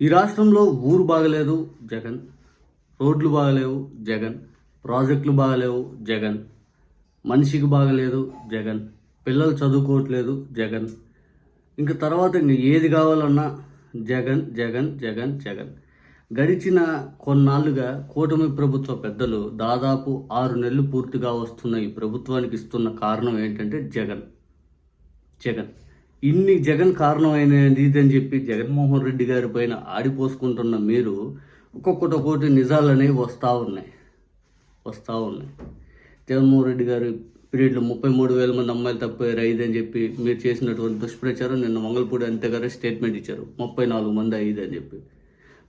ఈ రాష్ట్రంలో ఊరు బాగలేదు జగన్ రోడ్లు బాగలేవు జగన్ ప్రాజెక్టులు బాగలేవు జగన్ మనిషికి బాగలేదు జగన్ పిల్లలు చదువుకోవట్లేదు జగన్ ఇంకా తర్వాత ఇంక ఏది కావాలన్నా జగన్ జగన్ జగన్ జగన్. గడిచిన కొన్నాళ్ళుగా కూటమి ప్రభుత్వ పెద్దలు దాదాపు ఆరు నెలలు పూర్తిగా వస్తున్న ఈ ప్రభుత్వానికి ఇస్తున్న కారణం ఏంటంటే జగన్. జగన్. ఇన్ని జగన్ కారణమైనది అని చెప్పి జగన్మోహన్ రెడ్డి గారి పైన ఆడిపోసుకుంటున్న మీరు ఒక్కొక్కటి ఒక్కొక్కటి నిజాలు అనేవి వస్తూ ఉన్నాయి. వస్తూ ఉన్నాయి. జగన్మోహన్ రెడ్డి గారి పీరియడ్లో ముప్పై మూడు వేల మంది అమ్మాయిలు తప్పారు ఐదు అని చెప్పి మీరు చేసినటువంటి దుష్ప్రచారం నిన్న మంగళపూడి అంతేగారు స్టేట్మెంట్ ఇచ్చారు. ముప్పై నాలుగు మంది ఐదు అని చెప్పి.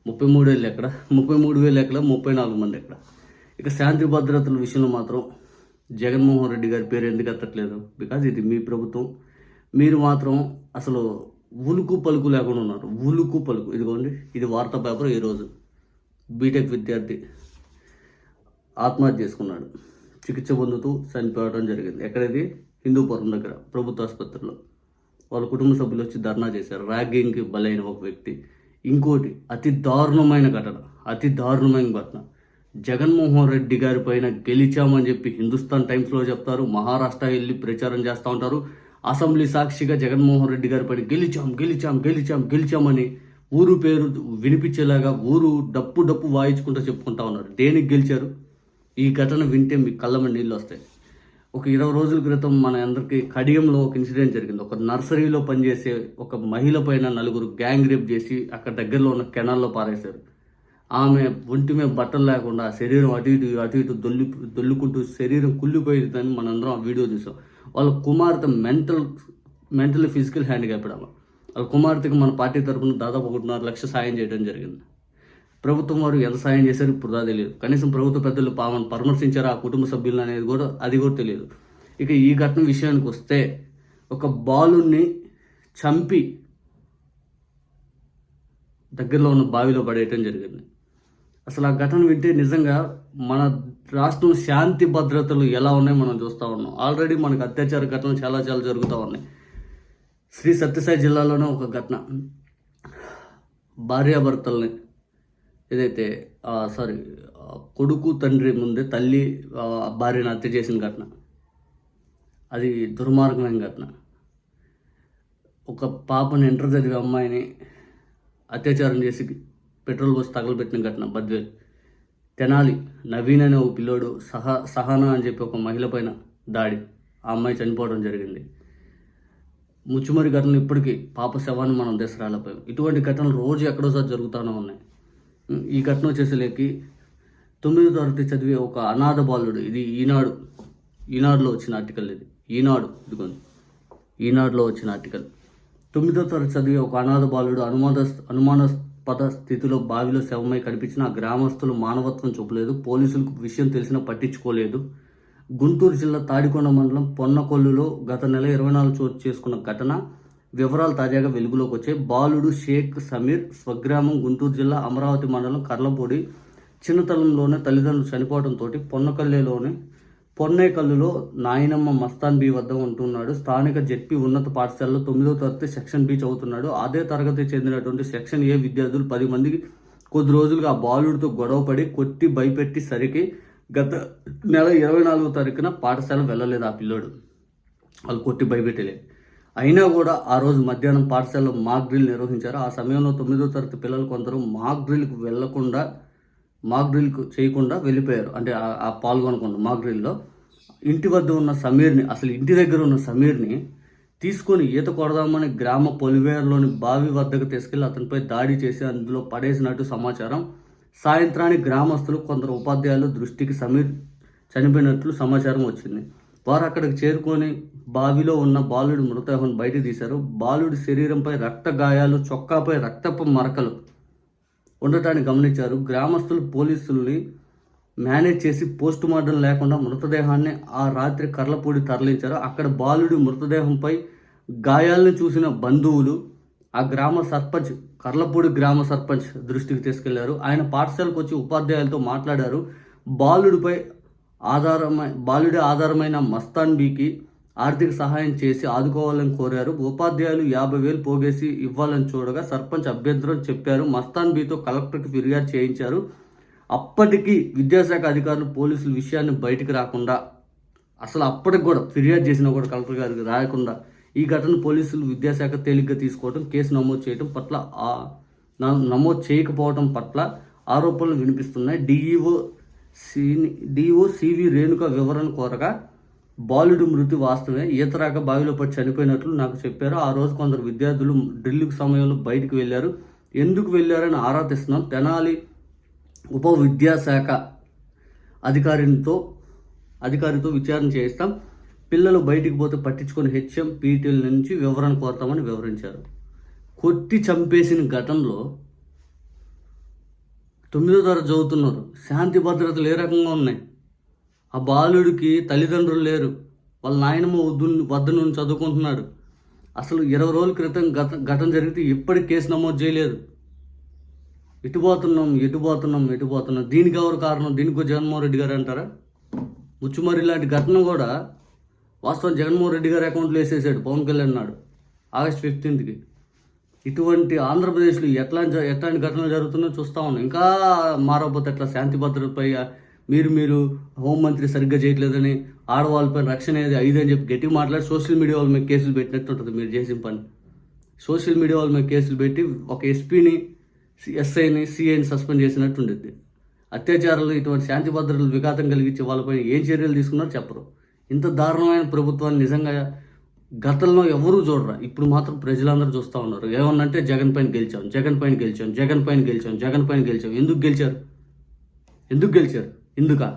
ముప్పై మూడు వేలు ఎక్కడ? ముప్పై మూడు వేలు ఎక్కడ? ముప్పై నాలుగు మంది ఎక్కడ? ఇక శాంతి భద్రతల విషయంలో మాత్రం జగన్మోహన్ రెడ్డి గారి పేరు ఎందుకు ఎత్తట్లేదు? బికాజ్ ఇది మీ ప్రభుత్వం. మీరు మాత్రం అసలు ఉలుకు పలుకు లేకుండా ఉన్నారు. ఉలుకు పలుకు. ఇదిగోండి ఇది వార్తా పేపర్ ఈరోజు. బీటెక్ విద్యార్థి ఆత్మహత్య చేసుకున్నాడు. చికిత్స పొందుతూ చనిపోవడం జరిగింది. ఎక్కడది హిందూపురం దగ్గర ప్రభుత్వ ఆసుపత్రిలో. వాళ్ళ కుటుంబ సభ్యులు వచ్చి ధర్నా చేశారు. ర్యాగింగ్కి బలైన ఒక వ్యక్తి. ఇంకోటి అతి దారుణమైన ఘటన. అతి దారుణమైన ఘటన. జగన్మోహన్ రెడ్డి గారి పైన గెలిచామని చెప్పి హిందుస్థాన్ టైమ్స్లో చెప్తారు. మహారాష్ట్ర వెళ్ళి ప్రచారం చేస్తూ ఉంటారు. అసెంబ్లీ సాక్షిగా జగన్మోహన్ రెడ్డి గారి పని గెలిచాం గెలిచాం గెలిచాం గెలిచామని ఊరు పేరు వినిపించేలాగా ఊరు డప్పు డప్పు వాయించుకుంటూ చెప్పుకుంటా ఉన్నారు. దేనికి గెలిచారు? ఈ ఘటన వింటే మీ కళ్ళమని నీళ్ళు వస్తాయి. ఒక ఇరవై రోజుల క్రితం మన అందరికీ కడియంలో ఒక ఇన్సిడెంట్ జరిగింది. ఒక నర్సరీలో పనిచేసే ఒక మహిళ పైన నలుగురు గ్యాంగ్ రేప్ చేసి అక్కడ దగ్గరలో ఉన్న కెనాల్లో పారేశారు. ఆమె ఒంటి మీద బట్టలు లేకుండా శరీరం అటు ఇటు అటు ఇటు దొల్లి దొల్లుకుంటూ శరీరం కుళ్ళిపోయిందని మనందరం ఆ వీడియో చూసాం. వాళ్ళ కుమార్తె మెంటల్ మెంటల్ ఫిజికల్ హ్యాండిక్యాప్ ఆమె. వాళ్ళ కుమార్తెకి మన పార్టీ తరఫున దాదాపు ఒకటిన్నర లక్ష సాయం చేయడం జరిగింది. ప్రభుత్వం వారు ఎంత సాయం చేశారు ఇప్పుడు దా తెలియదు. కనీసం ప్రభుత్వ పెద్దలు పావన్ పరామర్శించారు ఆ కుటుంబ సభ్యులను అనేది కూడా అది కూడా తెలియదు. ఇక ఈ ఘటన విషయానికి వస్తే ఒక బాలుని చంపి దగ్గరలో ఉన్న బావిలో పడేయటం జరిగింది. అసలు ఆ ఘటన వింటే నిజంగా మన రాష్ట్రం శాంతి భద్రతలు ఎలా ఉన్నాయో మనం చూస్తూ ఉన్నాం. ఆల్రెడీ మనకు అత్యాచార ఘటనలు చాలా చాలా జరుగుతూ ఉన్నాయి. శ్రీ సత్యసాయి జిల్లాలోనే ఒక ఘటన. భార్యాభర్తల్ని ఏదైతే సారీ కొడుకు తండ్రి ముందే తల్లి భార్యను హత్య చేసిన ఘటన. అది దుర్మార్గమైన ఘటన. ఒక పాపని ఇంటర్ చదివే అమ్మాయిని అత్యాచారం చేసి పెట్రోల్ పోసి తగలబెట్టిన ఘటన. బద్వేల్ తెనాలి నవీన్ అనే ఓ పిల్లోడు సహా సహనా అని చెప్పి ఒక మహిళ పైన దాడి. ఆ అమ్మాయి చనిపోవడం జరిగింది. ముచ్చుమరి ఘటనలు ఇప్పటికీ పాప శవాన్ని మనం దసరాలపోయాం ఇటువంటి ఘటనలు రోజు ఎక్కడోసారి జరుగుతూనే ఉన్నాయి. ఈ ఘటన వచ్చేసరికి తొమ్మిదో తరగతి చదివే ఒక అనాథ బాలుడు. ఇది ఈనాడు ఈనాడులో వచ్చిన ఆర్టికల్ ఇది. ఈనాడు ఇదిగోండి ఈనాడులో వచ్చిన ఆర్టికల్. తొమ్మిదో తరగతి చదివే ఒక అనాథ బాలుడు అనుమాన పద స్థితిలో బావిలో శవమై కనిపించిన ఆ గ్రామస్తులు మానవత్వం చూపలేదు. పోలీసులకు విషయం తెలిసినా పట్టించుకోలేదు. గుంటూరు జిల్లా తాడికొండ మండలం పొన్నకొల్లులో గత నెల ఇరవై నాలుగు చోటు చేసుకున్న ఘటన వివరాలు తాజాగా వెలుగులోకి వచ్చాయి. బాలుడు షేక్ సమీర్ స్వగ్రామం గుంటూరు జిల్లా అమరావతి మండలం కర్లపూడి చిన్నతనంలోనే తల్లిదండ్రులు చనిపోవడంతో పొన్నకల్లేలోనే పొన్నేకల్లులో నాయనమ్మ మస్తాన్ బి వద్ద ఉంటున్నాడు. స్థానిక జెడ్పీ ఉన్నత పాఠశాలలో తొమ్మిదో తరగతి సెక్షన్ బి చదువుతున్నాడు. అదే తరగతి చెందినటువంటి సెక్షన్ ఏ విద్యార్థులు పది మందికి కొద్ది రోజులుగా ఆ బాలుడితో గొడవపడి కొట్టి భయపెట్టి సరికి గత నెల ఇరవై నాలుగో తారీఖున పాఠశాల వెళ్ళలేదు ఆ పిల్లోడు. వాళ్ళు కొట్టి భయపెట్టలే. అయినా కూడా ఆ రోజు మధ్యాహ్నం పాఠశాలలో మాక్ డ్రిల్ నిర్వహించారు. ఆ సమయంలో తొమ్మిదో తరగతి పిల్లలు కొందరు మాక్ డ్రిల్కి వెళ్ళకుండా మాక్ డ్రిల్కు చేయకుండా వెళ్ళిపోయారు. అంటే ఆ- ఆ పాల్గొనకుండా మాక్ డ్రిల్లో ఇంటి వద్ద ఉన్న సమీర్ని అసలు ఇంటి దగ్గర ఉన్న సమీర్ని తీసుకొని ఈత కొడదామని గ్రామ పొలివేరులోని బావి వద్దకు తీసుకెళ్ళి అతనిపై దాడి చేసి అందులో పడేసినట్టు సమాచారం. సాయంత్రానికి గ్రామస్తులు కొందరు ఉపాధ్యాయులు దృష్టికి సమీర్ చనిపోయినట్లు సమాచారం వచ్చింది. వారు అక్కడికి చేరుకొని బావిలో ఉన్న బాలుడి మృతదేహం బయట తీశారు. బాలుడి శరీరంపై రక్త గాయాలు చొక్కాపై రక్తపు మరకలు ఉండటాన్ని గమనించారు. గ్రామస్తులు పోలీసుల్ని మేనేజ్ చేసి పోస్ట్ మార్టం లేకుండా మృతదేహాన్ని ఆ రాత్రి కర్లపూడి తరలించారు. అక్కడ బాలుడి మృతదేహంపై గాయాలను చూసిన బంధువులు ఆ గ్రామ సర్పంచ్ కర్లపూడి గ్రామ సర్పంచ్ దృష్టికి తీసుకెళ్ళారు. ఆయన పాఠశాలకు వచ్చి ఉపాధ్యాయులతో మాట్లాడారు. బాలుడిపై ఆధారమై బాలుడి ఆధారమైన మస్తాన్ బీకి ఆర్థిక సహాయం చేసి ఆదుకోవాలని కోరారు. ఉపాధ్యాయులు యాభై వేలు పోగేసి ఇవ్వాలని చూడగా సర్పంచ్ అభ్యంతరం చెప్పారు. మస్తాన్ బీతో కలెక్టర్కి ఫిర్యాదు చేయించారు. అప్పటికి విద్యాశాఖ అధికారులు పోలీసులు విషయాన్ని బయటికి రాకుండా అసలు అప్పటికి కూడా ఫిర్యాదు చేసినా కూడా కలెక్టర్ గారికి రాయకుండా ఈ ఘటన పోలీసులు విద్యాశాఖ తేలిగ్గా తీసుకోవడం కేసు నమోదు చేయడం పట్ల నమోదు చేయకపోవడం పట్ల ఆరోపణలు వినిపిస్తున్నాయి. డిఈఓ సిని డిఓ సివి రేణుక వివరణ కోరగా బాలుడు మృతి వాస్తవమే. ఈత రాక బావిలో పడి చనిపోయినట్లు నాకు చెప్పారు. ఆ రోజు కొందరు విద్యార్థులు డ్రిల్కి సమయంలో బయటికి వెళ్ళారు. ఎందుకు వెళ్ళారని ఆరా తీస్తున్నాం. తెనాలి ఉప విద్యాశాఖ అధికారితో అధికారితో విచారణ చేయిస్తాం. పిల్లలు బయటికి పోతే పట్టించుకొని హెచ్ఎం పీటీల నుంచి వివరణ కోరతామని వివరించారు. కొట్టి చంపేసిన ఘటనలో తొమ్మిదో తరగతి చదువుతున్నారు. శాంతి భద్రతలు ఏ రకంగా ఉన్నాయి? ఆ బాలుడికి తల్లిదండ్రులు లేరు. వాళ్ళ నాయనమ్మ వద్దు వద్ద నుండి చదువుకుంటున్నాడు. అసలు ఇరవై రోజుల క్రితం గత ఘటన జరిగితే ఇప్పటికి కేసు నమోదు చేయలేదు. ఎటుపోతున్నాం ఎటుపోతున్నాం ఎటుపోతున్నాం దీనికి ఎవరు కారణం? దీనికి జగన్మోహన్ రెడ్డి గారు అంటారా? ముచ్చుమరి లాంటి ఘటన కూడా వాస్తవం జగన్మోహన్ రెడ్డి గారి అకౌంట్లో వేసేసాడు పవన్ కళ్యాణ్ నాడు ఆగస్ట్ ఫిఫ్టీన్త్కి. ఇటువంటి ఆంధ్రప్రదేశ్లో ఎట్లాంటి ఎట్లాంటి ఘటనలు జరుగుతున్నాయో చూస్తూ ఉన్నాం. ఇంకా మారకపోతే ఎట్లా? శాంతి భద్రతపై మీరు మీరు హోంమంత్రి సరిగ్గా చేయట్లేదని ఆడవాళ్ళపై రక్షణ అనేది ఐదు అని చెప్పి గట్టి మాట్లాడి సోషల్ మీడియా వాళ్ళ మీద కేసులు పెట్టినట్టు ఉంటుంది మీరు చేసిన పని. సోషల్ మీడియా వాళ్ళ మీద కేసులు పెట్టి ఒక ఎస్పీని ఎస్ఐని సిఐని సస్పెండ్ చేసినట్టు ఉండిద్ది. అత్యాచారాలు ఇటువంటి శాంతి భద్రతలు విఘాతం కలిగించే వాళ్ళపై ఏం చర్యలు తీసుకున్నారో చెప్పరు. ఇంత దారుణమైన ప్రభుత్వాన్ని నిజంగా గతంలో ఎవరూ చూడరా? ఇప్పుడు మాత్రం ప్రజలందరూ చూస్తూ ఉన్నారు. ఏమన్నంటే జగన్ పైన గెలిచాం జగన్ పైన గెలిచాం జగన్ పైన గెలిచాం జగన్ పైన గెలిచాం. ఎందుకు గెలిచారు? ఎందుకు గెలిచారు? ఎందుకా